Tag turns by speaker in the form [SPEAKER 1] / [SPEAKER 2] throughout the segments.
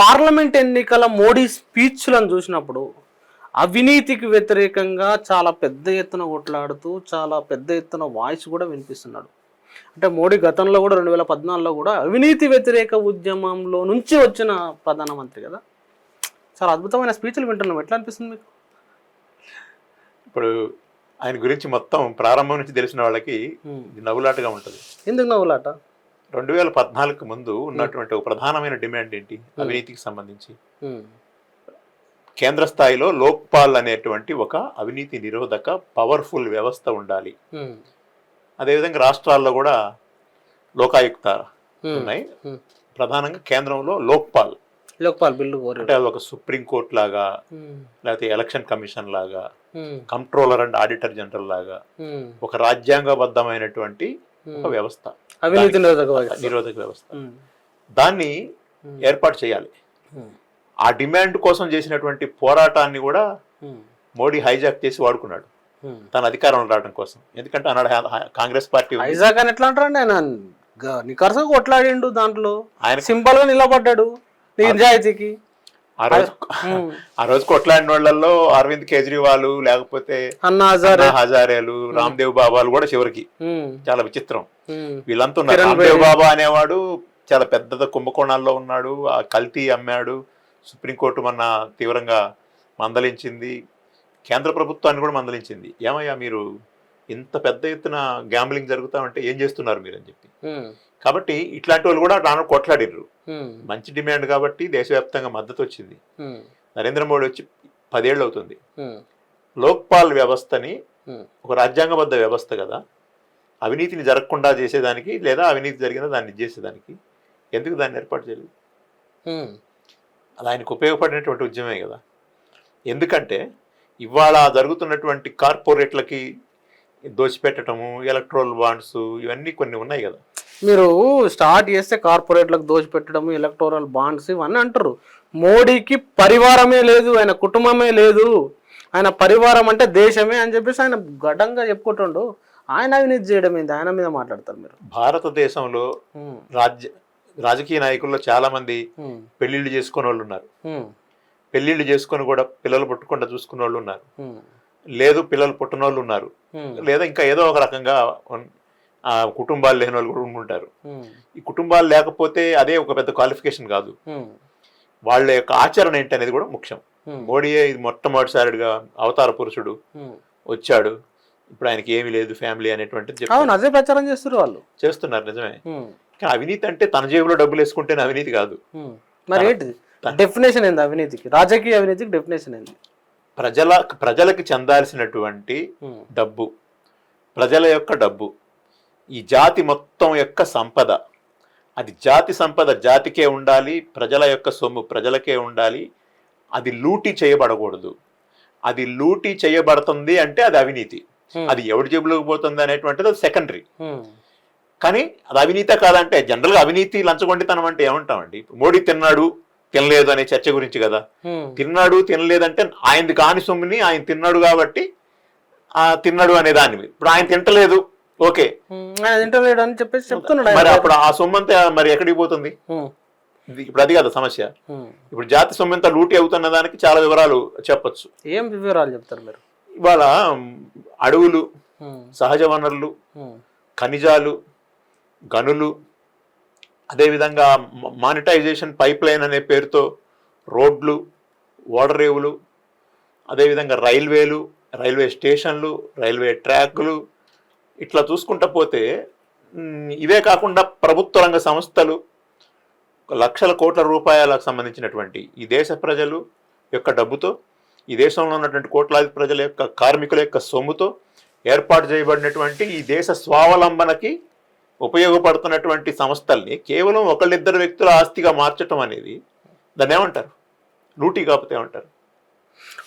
[SPEAKER 1] Parliament ఎన్నికల మోడీ స్పీచ్లను చూసినప్పుడు అవినీతికి వ్యతిరేకంగా చాలా పెద్ద ఎత్తున కొట్లాడుతూ చాలా పెద్ద ఎత్తున వాయిస్ కూడా వినిపిస్తున్నాడు. అంటే మోడీ గతంలో కూడా రెండు వేల పద్నాలుగులో కూడా అవినీతి వ్యతిరేక ఉద్యమంలో నుంచి వచ్చిన ప్రధానమంత్రి కదా. చాలా అద్భుతమైన స్పీచ్లు వింటున్నాం. ఎట్లా అనిపిస్తుంది మీకు?
[SPEAKER 2] ఇప్పుడు ఆయన గురించి మొత్తం ప్రారంభం నుంచి తెలిసిన వాళ్ళకి నవ్వులాటగా ఉంటుంది.
[SPEAKER 1] ఎందుకు నవ్వులాట?
[SPEAKER 2] రెండు వేల పద్నాలుగు ముందు ఉన్నటువంటి ఒక ప్రధానమైన డిమాండ్ ఏంటి అవినీతికి సంబంధించి. కేంద్ర స్థాయిలో లోక్పాల్ అనేటువంటి ఒక అవినీతి నిరోధక పవర్ఫుల్ వ్యవస్థ ఉండాలి. అదేవిధంగా రాష్ట్రాల్లో కూడా లోకాయుక్త. ఉన్నాయి. ప్రధానంగా కేంద్రంలో లోక్పాల్
[SPEAKER 1] లోక్పాల్ బిల్లు
[SPEAKER 2] అంటే అది ఒక సుప్రీం కోర్ట్ లాగా. లేకపోతే ఎలక్షన్ కమిషన్ లాగా. కంట్రోలర్ అండ్ ఆడిటర్ జనరల్ లాగా. ఒక రాజ్యాంగబద్ధమైనటువంటి ఒక
[SPEAKER 1] ఉమ్.
[SPEAKER 2] వ్యవస్థ
[SPEAKER 1] అవినీతి నిరోధక వ్యవస్థ. ఉమ్.
[SPEAKER 2] దాన్ని
[SPEAKER 1] ఉమ్.
[SPEAKER 2] ఏర్పాటు చేయాలి. ఆ డిమాండ్ కోసం చేసినటువంటి పోరాటాన్ని కూడా. మోడీ హైజాక్ చేసి వాడుకున్నాడు. తన అధికారంలో రావడం కోసం ఎందుకంటే అన్నాడు కాంగ్రెస్ పార్టీ.
[SPEAKER 1] ఐజాక్ అని ఎట్లా అంటారండి ఆయన నికరసగా కొట్లాడిండు దాంట్లో
[SPEAKER 2] ఆయన
[SPEAKER 1] సింపుల్గా నిలబడ్డాడు నిజాయితీకి
[SPEAKER 2] ఆ రోజు. ఆ రోజు కొట్లాడిన వాళ్ళల్లో అరవింద్ కేజ్రీవాల్ లేకపోతే
[SPEAKER 1] అన్నా హజారే
[SPEAKER 2] అన్నా హజారేలు రామ్దేవ్ బాబాలు కూడా చివరికి. చాలా విచిత్రం. వీళ్ళంతా ఉన్నారు రామ్దేవ్. బాబా అనేవాడు చాలా పెద్ద కుంభకోణాల్లో ఉన్నాడు ఆ కల్తీ అమ్మాడు సుప్రీంకోర్టు మొన్న తీవ్రంగా మందలించింది కేంద్ర ప్రభుత్వాన్ని కూడా మందలించింది ఏమయ్యా మీరు ఇంత పెద్ద ఎత్తున గ్యాంబ్లింగ్ జరుగుతా ఉంటే ఏం చేస్తున్నారు మీరు అని చెప్పి. కాబట్టి ఇట్లాంటి వాళ్ళు కూడా రాను కొట్లాడిర్రు. మంచి డిమాండ్ కాబట్టి దేశవ్యాప్తంగా మద్దతు వచ్చింది. నరేంద్ర మోడీ వచ్చి పదేళ్ళు అవుతుంది. లోక్పాల్ వ్యవస్థని. ఒక రాజ్యాంగబద్ధ వ్యవస్థ కదా అవినీతిని జరగకుండా చేసేదానికి లేదా అవినీతి జరిగినా దాన్ని చేసేదానికి ఎందుకు దాన్ని ఏర్పాటు చేయలేదు. అది ఆయనకు ఉపయోగపడినటువంటి ఉద్యమే కదా ఎందుకంటే ఇవాళ జరుగుతున్నటువంటి కార్పొరేట్లకి దోచిపెట్టడము ఎలక్ట్రోల్ బాండ్స్ ఇవన్నీ కొన్ని ఉన్నాయి కదా
[SPEAKER 1] మీరు స్టార్ట్ చేస్తే కార్పొరేట్లకు దోచిపెట్టడం ఎలక్టోరల్ బాండ్స్ ఇవన్నీ అంటారు మోడీకి పరివారమే లేదు ఆయన కుటుంబమే లేదు ఆయన పరివారం అంటే దేశమే అని చెప్పేసి ఆయన గడ్డంగా చెప్పుకుంటుండు ఆయన అవినీతి చేయడం ఏంది ఆయన మీద మాట్లాడతారు మీరు
[SPEAKER 2] భారతదేశంలో. రాజ్య రాజకీయ నాయకుల్లో చాలా మంది. పెళ్ళిళ్ళు చేసుకునే వాళ్ళు ఉన్నారు. పెళ్ళిళ్ళు చేసుకొని కూడా పిల్లలు పుట్టకుండా చూసుకునే వాళ్ళు ఉన్నారు. లేదు పిల్లలు పుట్టిన వాళ్ళు ఉన్నారు. లేదా ఇంకా ఏదో ఒక రకంగా ఆ కుటుంబాలు లేని వాళ్ళు కూడా ఉంటారు
[SPEAKER 1] ఉమ్.
[SPEAKER 2] ఈ కుటుంబాలు లేకపోతే అదే ఒక పెద్ద క్వాలిఫికేషన్ కాదు. వాళ్ళ యొక్క ఆచరణ ఏంటి అనేది కూడా ముఖ్యం. మోడీయే ఇది మొట్టమొదటిసారిగా అవతార పురుషుడు. వచ్చాడు ఇప్పుడు ఆయనకి ఏమీ లేదు ఫ్యామిలీ అనేటువంటిది
[SPEAKER 1] అదే ప్రచారం చేస్తారు వాళ్ళు
[SPEAKER 2] చేస్తున్నారు నిజమే. కానీ అవినీతి అంటే తన జేబులో డబ్బులు వేసుకుంటేనే అవినీతి కాదు.
[SPEAKER 1] మరి డెఫినేషన్ ఏంది అవినీతికి రాజకీయ అవినీతికి డెఫినేషన్ ఏంది
[SPEAKER 2] ప్రజల ప్రజలకు చెందాల్సినటువంటి. డబ్బు ప్రజల యొక్క డబ్బు ఈ జాతి మొత్తం యొక్క సంపద అది జాతి సంపద జాతికే ఉండాలి ప్రజల యొక్క సొమ్ము ప్రజలకే ఉండాలి అది లూటీ చేయబడకూడదు అది లూటీ చేయబడుతుంది అంటే అది అవినీతి. అది ఎవరి జేబులోకి పోతుంది అనేటువంటిది సెకండరీ. కానీ అది అవినీతే కాదంటే జనరల్గా అవినీతి లంచగొండితనం అంటే ఏమంటామండి మోడీ తిన్నాడు తినలేదు అనే చర్చ గురించి కదా. తిన్నాడు తినలేదంటే ఆయనది కాని సొమ్ముని ఆయన తిన్నాడు కాబట్టి ఆ తిన్నాడు అనే దాన్ని మీద. ఇప్పుడు ఆయన తింటలేదు ఓకే
[SPEAKER 1] తింటలేడు అని చెప్పేసి చెప్తున్నాడు
[SPEAKER 2] మరి. అప్పుడు ఆ సొమ్ము అంతా మరి ఎక్కడికి పోతుంది ఇప్పుడు అది కదా సమస్య. ఇప్పుడు జాతి సొమ్ము అంతా లూటీ అవుతున్న దానికి చాలా వివరాలు చెప్పొచ్చు
[SPEAKER 1] ఏం వివరాలు చెప్తారు మీరు
[SPEAKER 2] ఇవాళ అడవులు. సహజ వనరులు. ఖనిజాలు గనులు అదేవిధంగా మానిటైజేషన్ పైప్ లైన్ అనే పేరుతో రోడ్లు ఓడరేవులు అదేవిధంగా రైల్వేలు రైల్వే స్టేషన్లు రైల్వే ట్రాక్లు ఇట్లా చూసుకుంటా పోతే ఇవే కాకుండా ప్రభుత్వ రంగ సంస్థలు లక్షల కోట్ల రూపాయలకు సంబంధించినటువంటి ఈ దేశ ప్రజలు యొక్క డబ్బుతో ఈ దేశంలో ఉన్నటువంటి కోట్లాది ప్రజల యొక్క కార్మికుల యొక్క సొమ్ముతో ఏర్పాటు చేయబడినటువంటి ఈ దేశ స్వావలంబనకి ఉపయోగపడుతున్నటువంటి సంస్థల్ని కేవలం ఒకళ్ళిద్దరు వ్యక్తుల ఆస్తిగా మార్చటం అనేది దాన్ని ఏమంటారు లూటీ కాకపోతే ఏమంటారు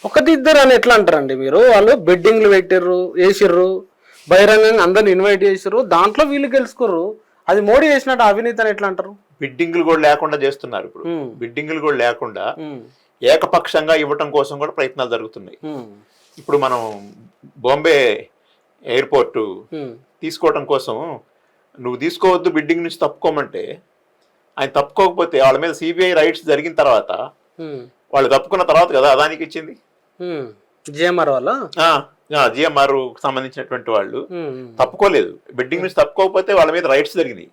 [SPEAKER 1] ఒకటి ఇద్దరు అని ఎట్లా అంటారండి మీరు వాళ్ళు బెడ్డింగ్లు పెట్టిర్రు వేసిర్రు బహిరంగంగా అందరిని ఇన్వైట్ చేసిర్రు దాంట్లో వీళ్ళు గెలుచుకోర్రు అది మోడీ చేసినట్టు అవినీతి అని ఎట్లా అంటారు
[SPEAKER 2] బిడ్డింగ్లు కూడా లేకుండా చేస్తున్నారు ఇప్పుడు. బిడ్డింగ్లు కూడా లేకుండా. ఏకపక్షంగా ఇవ్వటం కోసం కూడా ప్రయత్నాలు జరుగుతున్నాయి. ఇప్పుడు మనం బాంబే ఎయిర్పోర్టు. తీసుకోవటం కోసం నువ్వు తీసుకోవద్దు బిడ్డింగ్ నుంచి తప్పుకోమంటే ఆయన తప్పుకోకపోతే వాళ్ళ మీద సిబిఐ రైట్స్ జరిగిన తర్వాత వాళ్ళు తప్పుకున్న తర్వాత కదా అదానికి ఇచ్చింది.
[SPEAKER 1] జిఎంఆర్ వల్ల
[SPEAKER 2] జిఎంఆర్ సంబంధించినటువంటి వాళ్ళు తప్పుకోలేదు. బిడ్డింగ్ నుంచి తప్పుకోకపోతే వాళ్ళ మీద రైట్స్ జరిగినాయి.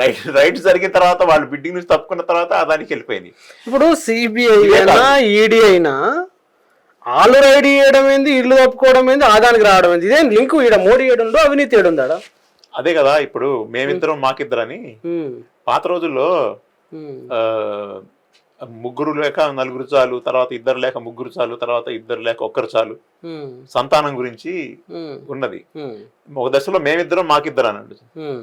[SPEAKER 2] రైట్ రైట్స్ జరిగిన తర్వాత వాళ్ళు బిడ్డింగ్ నుంచి తప్పుకున్న తర్వాత అదానికి వెళ్ళిపోయింది
[SPEAKER 1] ఇప్పుడు సిబిఐ ఈడీ అయినా వాళ్ళు రైడ్ చేయడం ఏంది ఇల్లు తప్పుకోవడం ఏంది ఆదానికి రావడం ఏంది? ఇదేం లింక్? ఈడ మోడీ ఏడుందో అవినీతి ఏడుందాడా?
[SPEAKER 2] అదే కదా ఇప్పుడు మేమిద్దరం మాకిద్దరని పాత రోజుల్లో ముగ్గురు లేక నలుగురు చాలు తర్వాత ఇద్దరు లేక ముగ్గురు చాలు తర్వాత ఇద్దరు లేక ఒక్కరు చాలు సంతానం గురించి ఉన్నది. ఒక దశలో మేమిద్దరం మాకిద్దరు అన్నాడు
[SPEAKER 1] ఉమ్.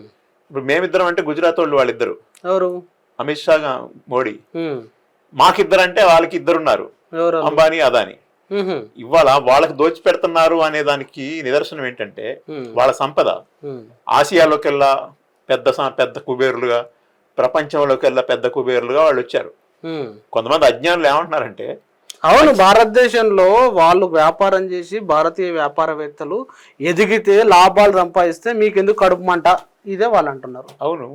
[SPEAKER 2] ఇప్పుడు మేమిద్దరం అంటే గుజరాత్ వాళ్ళు వాళ్ళిద్దరు.
[SPEAKER 1] ఎవరు?
[SPEAKER 2] అమిత్ షా మోడీ. మాకిద్దరు అంటే వాళ్ళకి ఇద్దరున్నారు? అంబానీ అదాని. ఇవాళ వాళ్ళకి దోచి పెడుతున్నారు అనే దానికి నిదర్శనం ఏంటంటే వాళ్ళ సంపద. ఆసియాలోకెల్లా పెద్ద పెద్ద కుబేరులుగా ప్రపంచంలోకెల్లా పెద్ద కుబేరులుగా వాళ్ళు వచ్చారు. కొంతమంది అజ్ఞానులు ఏమంటున్నారంటే
[SPEAKER 1] అవును భారతదేశంలో వాళ్ళు వ్యాపారం చేసి భారతీయ వ్యాపారవేత్తలు ఎదిగితే లాభాలు సంపాదిస్తే మీకెందుకు కడుపు మంట? ఇదే వాళ్ళు అంటున్నారు.
[SPEAKER 2] అవును.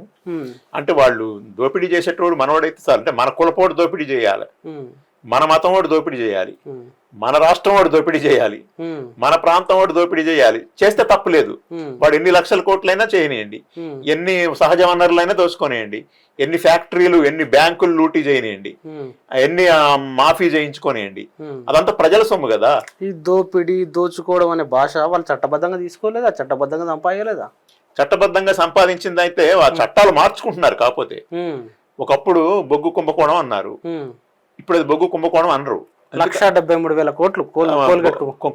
[SPEAKER 2] అంటే వాళ్ళు దోపిడీ చేసేటోడు మనవాడైతే చాలు. అంటే మన కులపోడు దోపిడీ చేయాలి. మన మతం వాడు దోపిడీ చేయాలి. మన రాష్ట్రం వాడు దోపిడీ చేయాలి. మన ప్రాంతం వాడు దోపిడీ చేయాలి. చేస్తే తప్పులేదు వాడు ఎన్ని లక్షల కోట్లైనా చేయనియండి. ఎన్ని సహజ వనరులైనా దోచుకొనియండి. ఎన్ని ఫ్యాక్టరీలు ఎన్ని బ్యాంకులు లూటీ చేయనియండి. ఎన్ని మాఫీ చేయించుకొనియండి. అదంతా ప్రజల సొమ్ము కదా.
[SPEAKER 1] ఈ దోపిడీ దోచుకోవడం అనే భాష వాళ్ళు చట్టబద్ధంగా తీసుకోలేదా? చట్టబద్ధంగా సంపాదలేదా
[SPEAKER 2] చట్టబద్ధంగా సంపాదించింది అయితే ఆ చట్టాలు మార్చుకుంటున్నారు కాకపోతే. ఒకప్పుడు బొగ్గు కుంభకోణం అన్నారు. ఇప్పుడు అది బొగ్గు కుంభకోణం అనరు.
[SPEAKER 1] లక్ష డెబ్బై మూడు వేల కోట్లు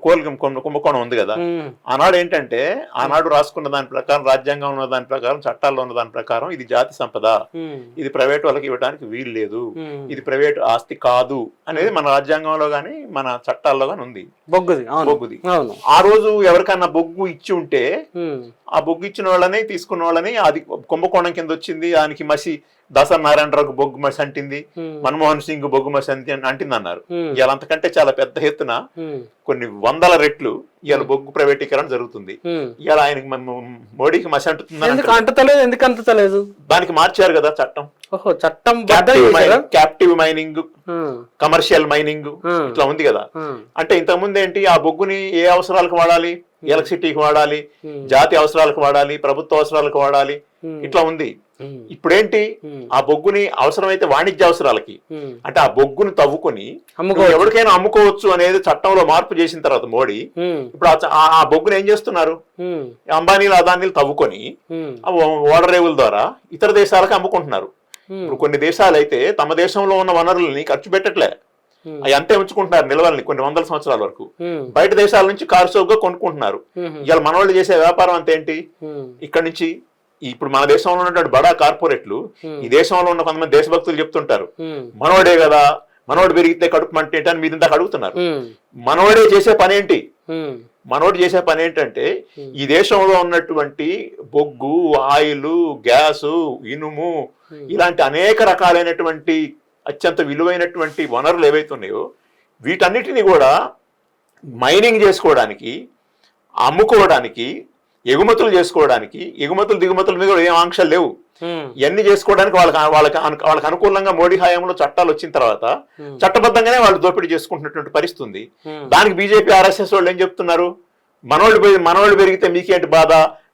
[SPEAKER 1] కోల్
[SPEAKER 2] కుంభకోణం ఉంది కదా. ఆనాడు ఏంటంటే ఆనాడు రాసుకున్న దాని ప్రకారం రాజ్యాంగం ఉన్న దాని ప్రకారం చట్టాల్లో ఉన్న దాని ప్రకారం ఇది జాతి సంపద. ఇది ప్రైవేట్ వాళ్ళకి ఇవ్వడానికి వీలు లేదు. ఇది ప్రైవేట్ ఆస్తి కాదు అనేది మన రాజ్యాంగంలో గాని మన చట్టాల్లో గాని ఉంది.
[SPEAKER 1] బొగ్గుది
[SPEAKER 2] బొగ్గుది. ఆ రోజు ఎవరికన్నా బొగ్గు ఇచ్చి ఉంటే ఆ బొగ్గు ఇచ్చిన వాళ్ళని తీసుకున్న వాళ్ళని అది కుంభకోణం కింద వచ్చింది దానికి మసి దాసరి నారాయణరావుకు బొగ్గు మసి అంటింది మన్మోహన్ సింగ్ బొగ్గు మసి అంటి అంటింది అన్నారు ఇవాళ అంతకంటే చాలా పెద్ద ఎత్తున కొన్ని వందల రెట్లు ఇవాళ బొగ్గు ప్రైవేటీకరణ జరుగుతుంది. ఇవాళ ఆయనకి మోడీకి మసి
[SPEAKER 1] ఎందుకు అంటుతలేదు?
[SPEAKER 2] దానికి మార్చారు కదా చట్టం.
[SPEAKER 1] ఓహో చట్టం
[SPEAKER 2] క్యాప్టివ్ మైనింగ్ కమర్షియల్ మైనింగ్ ఇట్లా ఉంది కదా. అంటే ఇంతకుముందు ఏంటి ఆ బొగ్గుని ఏ అవసరాలకు వాడాలి? ఎలక్ట్రిసిటీకి వాడాలి
[SPEAKER 1] ఉమ్,
[SPEAKER 2] జాతి అవసరాలకు వాడాలి ప్రభుత్వ అవసరాలకు వాడాలి.
[SPEAKER 1] ఉమ్,
[SPEAKER 2] ఇట్లా ఉంది. ఇప్పుడేంటి? ఆ బొగ్గుని అవసరమైతే వాణిజ్య అవసరాలకి. అంటే ఆ బొగ్గుని తవ్వుకొని ఎవరికైనా అమ్ముకోవచ్చు అనేది చట్టంలో మార్పు చేసిన తర్వాత మోడీ ఇప్పుడు ఆ బొగ్గుని ఏం చేస్తున్నారు? అంబానీలు అదానీలు తవ్వుకొని ఓడరేవుల ద్వారా ఇతర దేశాలకు అమ్ముకుంటున్నారు. ఇప్పుడు కొన్ని దేశాలు అయితే తమ దేశంలో ఉన్న వనరుల్ని ఖర్చు పెట్టట్లే. అవి అంతే ఉంచుకుంటున్నారు నిల్వల్ని కొన్ని వందల సంవత్సరాల వరకు. బయట దేశాల నుంచి కారు చౌకగా కొనుక్కుంటున్నారు. ఇవాళ మనవాళ్ళు చేసే వ్యాపారం అంతా ఏంటి? ఇక్కడ నుంచి ఇప్పుడు మన దేశంలో ఉన్నటువంటి బడా కార్పొరేట్లు ఈ దేశంలో ఉన్న కొంతమంది దేశభక్తులు చెప్తుంటారు. మనోడే కదా మనోడు పెరిగితే కడుపు మంట ఏంటి అని మీరు ఇందాక అడుగుతున్నారు మనోడే చేసే పని ఏంటి? మనోడు చేసే పని ఏంటంటే. ఈ దేశంలో ఉన్నటువంటి బొగ్గు ఆయిల్ గ్యాసు ఇనుము. ఇలాంటి అనేక రకాలైనటువంటి అత్యంత విలువైనటువంటి వనరులు ఏవైతే ఉన్నాయో వీటన్నిటిని కూడా మైనింగ్ చేసుకోవడానికి అమ్ముకోవడానికి ఎగుమతులు చేసుకోవడానికి ఎగుమతులు దిగుమతుల మీద కూడా ఏం ఆంక్షలు లేవు. ఇవన్నీ చేసుకోవడానికి వాళ్ళకి వాళ్ళకి వాళ్ళకి అనుకూలంగా మోడీ హయాంలో చట్టాలు వచ్చిన తర్వాత చట్టబద్ధంగానే వాళ్ళు దోపిడీ చేసుకుంటున్నటువంటి పరిస్థితి ఉంది. దానికి బీజేపీ ఆర్ఎస్ఎస్ వాళ్ళు ఏం చెప్తున్నారు? మనోళ్ళు మనోళ్ళు పెరిగితే మీకేంటి బాధ?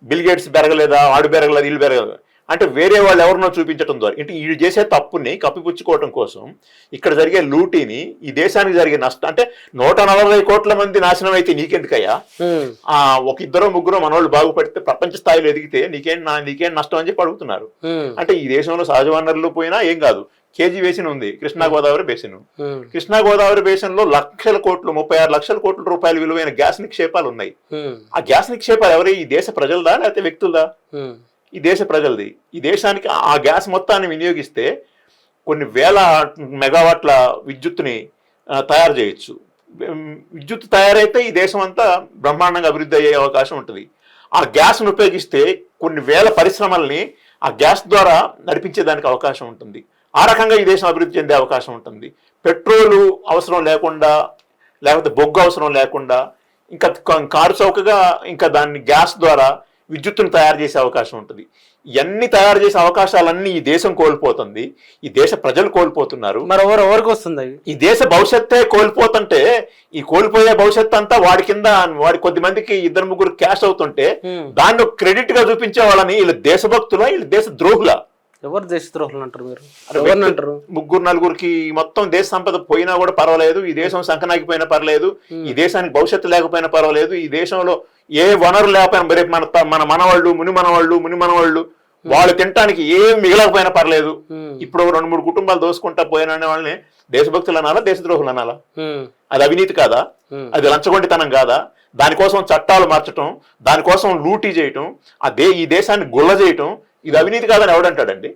[SPEAKER 2] బిల్ గేట్స్ పెరగలేదా వాడు పెరగలేదు వీళ్ళు పెరగలేదు అంటే వేరే వాళ్ళు ఎవరినో చూపించడం ద్వారా. అంటే వీళ్ళు చేసే తప్పుని కప్పిపుచ్చుకోవడం కోసం ఇక్కడ జరిగే లూటీని ఈ దేశానికి జరిగే నష్టం అంటే నూట నలభై కోట్ల మంది నాశనం అయితే నీకెందుకయ్యా ఆ ఒక ఇద్దరు ముగ్గురు మనోళ్ళు బాగుపడితే ప్రపంచ స్థాయిలో ఎదిగితే నీకేం నా నీకేం నష్టం అని చెప్పి అడుగుతున్నారు. అంటే ఈ దేశంలో సహజ వనరులు పోయినా ఏం కాదు. కేజీ బేసిన్ ఉంది కృష్ణా గోదావరి బేసిన్. కృష్ణా గోదావరి బేసిన్లో లక్షల కోట్లు ముప్పై ఆరు లక్షల కోట్ల రూపాయల విలువైన గ్యాస్ నిక్షేపాలు ఉన్నాయి. ఆ గ్యాస్ నిక్షేపాలు ఎవరి ఈ దేశ ప్రజలదా లేకపోతే వ్యక్తులదా? ఈ దేశ ప్రజలది. ఈ దేశానికి ఆ గ్యాస్ మొత్తాన్ని వినియోగిస్తే కొన్ని వేల మెగావాట్ల విద్యుత్తుని తయారు చేయొచ్చు. విద్యుత్ తయారైతే ఈ దేశం అంతా బ్రహ్మాండంగా అభివృద్ధి అయ్యే అవకాశం ఉంటుంది. ఆ గ్యాస్ను ఉపయోగిస్తే కొన్ని వేల పరిశ్రమల్ని ఆ గ్యాస్ ద్వారా నడిపించేదానికి అవకాశం ఉంటుంది. ఆ రకంగా ఈ దేశం అభివృద్ధి చెందే అవకాశం ఉంటుంది. పెట్రోలు అవసరం లేకుండా లేకపోతే బొగ్గు అవసరం లేకుండా ఇంకా కారు చౌకగా ఇంకా దాన్ని గ్యాస్ ద్వారా విద్యుత్తును తయారు చేసే అవకాశం ఉంటుంది. ఇవన్నీ తయారు చేసే అవకాశాలన్నీ ఈ దేశం కోల్పోతుంది. ఈ దేశ ప్రజలు కోల్పోతున్నారు.
[SPEAKER 1] మరి ఎవరు ఎవరికి వస్తుంది
[SPEAKER 2] ఈ దేశ భవిష్యత్తే కోల్పోతుంటే ఈ కోల్పోయే భవిష్యత్ అంతా వాడి కింద వాడి కొద్ది మందికి ఇద్దరు ముగ్గురు క్యాష్ అవుతుంటే. దాన్ని క్రెడిట్గా చూపించే వాళ్ళని వీళ్ళు దేశభక్తుల వీళ్ళు దేశ ద్రోహుల
[SPEAKER 1] ఎవరు దేశద్రోహులు అంటారు మీరు? ఎవరిని అంటారు?
[SPEAKER 2] ముగ్గురు నలుగురికి మొత్తం దేశ సంపద పోయినా కూడా పర్వాలేదు ఈ దేశం సంకనాగిపోయినా పర్లేదు ఈ దేశానికి భవిష్యత్తు లేకపోయినా పర్వాలేదు ఈ దేశంలో ఏ వనరు లేకపోయినా రేపు మన మన మనవాళ్ళు ముని మనవాళ్ళు ముని మనవాళ్ళు వాళ్ళు తినటానికి ఏం మిగలకపోయినా పర్లేదు. ఇప్పుడు రెండు మూడు కుటుంబాలు దోసుకుంటా పోయిన వాళ్ళని దేశభక్తులు అనాలా దేశద్రోహులు అనాలా. అది అవినీతి కాదా. అది లంచగొండితనం కాదా? దానికోసం చట్టాలు మార్చటం దానికోసం లూటీ చేయటం ఆ దే ఈ దేశాన్ని గుల్ల చేయటం ఇది అవినీతి కాదని ఎవడంటాడండి?